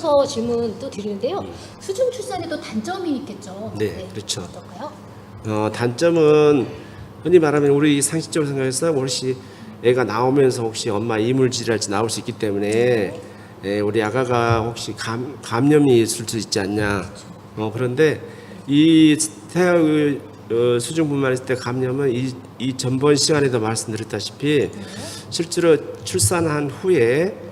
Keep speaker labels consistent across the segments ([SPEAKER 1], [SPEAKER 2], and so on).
[SPEAKER 1] 덧붙여서 질문 또 드리는데요. 수중 출산에도 단점이 있겠죠.
[SPEAKER 2] 네, 그렇죠.
[SPEAKER 1] 어떨까요?
[SPEAKER 2] 어, 단점은 흔히 말하면 우리 상식적으로 생각해서 혹시 애가 나오면서 혹시 엄마 이물질할지 나올 수 있기 때문에 예, 우리 아가가 혹시 감, 감염이 있을 수 있지 않냐. 어, 그런데 이 태아의 어, 수중분만 했을 때 감염은 이, 이 전번 시간에도 말씀드렸다시피 실제로 출산한 후에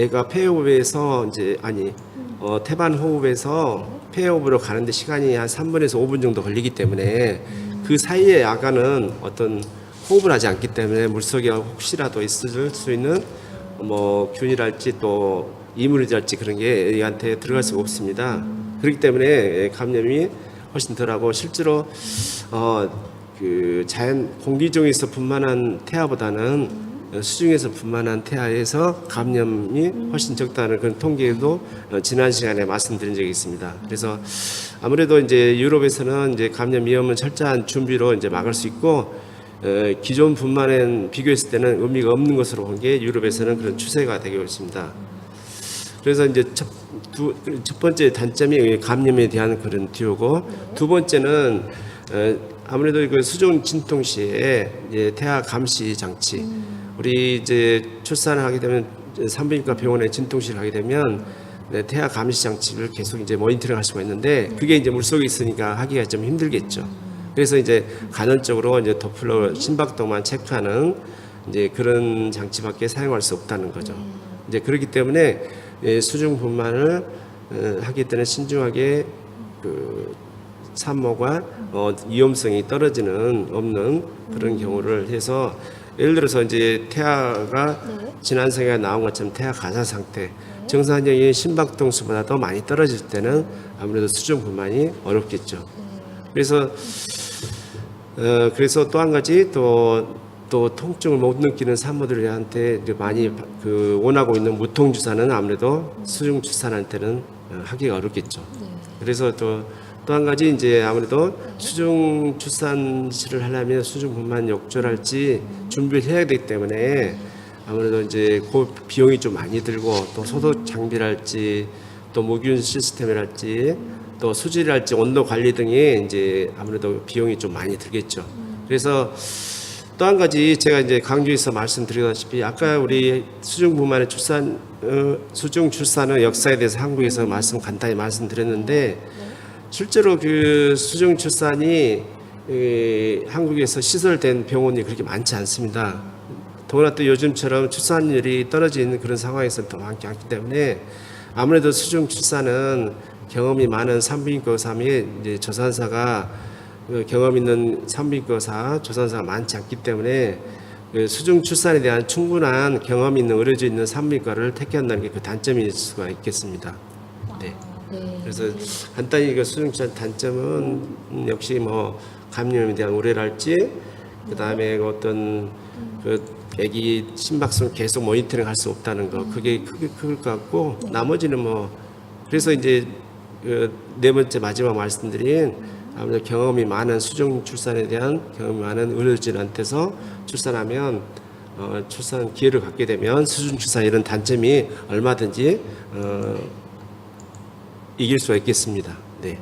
[SPEAKER 2] 애가 폐호흡에서 이제 아니 어, 태반 호흡에서 폐호흡으로 가는데 시간이 한 3분에서 5분 정도 걸리기 때문에 그 사이에 아가는 어떤 호흡을 하지 않기 때문에 물속에 혹시라도 있을 수 있는 뭐 균이랄지 또 이물이랄지 그런 게 애한테 들어갈 수가 없습니다. 그렇기 때문에 감염이 훨씬 덜하고 실제로 어 그 자연 공기 중에서 분만한 태아보다는 수중에서 분만한 태아에서 감염이 훨씬 적다는 그런 통계도 어, 지난 시간에 말씀드린 적이 있습니다. 그래서 아무래도 이제 유럽에서는 이제 감염 위험은 철저한 준비로 이제 막을 수 있고 어, 기존 분만엔 비교했을 때는 의미가 없는 것으로 본 게 유럽에서는 그런 추세가 되고 있습니다. 그래서 이제 첫, 두, 첫 번째 단점이 감염에 대한 그런 듀오고 두 번째는 어, 아무래도 그 수중 진통 시에 태아 감시 장치 우리 이제 출산을 하게 되면 산부인과 병원에 진통실 하게 되면 네, 태아 감시 장치를 계속 이제 모니터링 할 수가 있는데 그게 이제 물속에 있으니까 하기가 좀 힘들겠죠. 그래서 이제 간헐적으로 이제 도플러 심박동만 체크하는 이제 그런 장치밖에 사용할 수 없다는 거죠. 이제 그렇기 때문에 예, 수중 분만을 어, 하기 때문에 신중하게 그 산모가 어, 위험성이 떨어지는 없는 그런 경우를 해서 예를 들어서 이제 태아가
[SPEAKER 1] 네.
[SPEAKER 2] 지난 생에 나온 것처럼 태아 가사 상태 정상적인 심박동수보다 더 많이 떨어질 때는 아무래도 수중 분만이 어렵겠죠. 그래서 어, 그래서 또 한 가지 또, 또 통증을 못 느끼는 산모들한테 많이 그 원하고 있는 무통 주사는 아무래도 수중 출산한테는 어, 하기가 어렵겠죠. 그래서 또 또 한 가지 이제 아무래도 수중 출산실을 하려면 수중 분만 욕조랄지 준비를 해야 되기 때문에 아무래도 이제 그 비용이 좀 많이 들고 또 소독 장비랄지 또 무균 시스템이랄지 또 수질이랄지 온도 관리 등이 이제 아무래도 비용이 좀 많이 들겠죠. 그래서 또 한 가지 제가 이제 강조해서 말씀드리다시피 아까 우리 수중 부만의 출산 어, 수중 출산의 역사에 대해서 한국에서 말씀 간단히 말씀드렸는데 실제로 그 수중 출산이 이, 한국에서 시설된 병원이 그렇게 많지 않습니다. 더구나 또 요즘처럼 출산율이 떨어지는 그런 상황에서 더 많지 않기 때문에 아무래도 수중 출산은 경험이 많은 산부인과 의사 및 이제 조산사가 그 경험 있는 산부인과 의사, 조산사가 많지 않기 때문에 그 수중 출산에 대한 충분한 경험 있는 의료진 있는 산부인과를 택한다는 게 그 단점일 수가 있겠습니다. 네.
[SPEAKER 1] 네.
[SPEAKER 2] 그래서 간단히 그 수중 출산 단점은 음, 역시 뭐 감염에 대한 우려랄지 그 다음에 어떤 그 아기 심박수 계속 모니터링 할 수 없다는 거 그게 크게 클 것 같고 나머지는 뭐 그래서 이제 그 네 번째 마지막 말씀드린 아무래도 경험이 많은 수중 출산에 대한 경험이 많은 의료진한테서 출산하면 어, 출산 기회를 갖게 되면 수중 출산 이런 단점이 얼마든지 어, 이길 수가 있겠습니다. 네.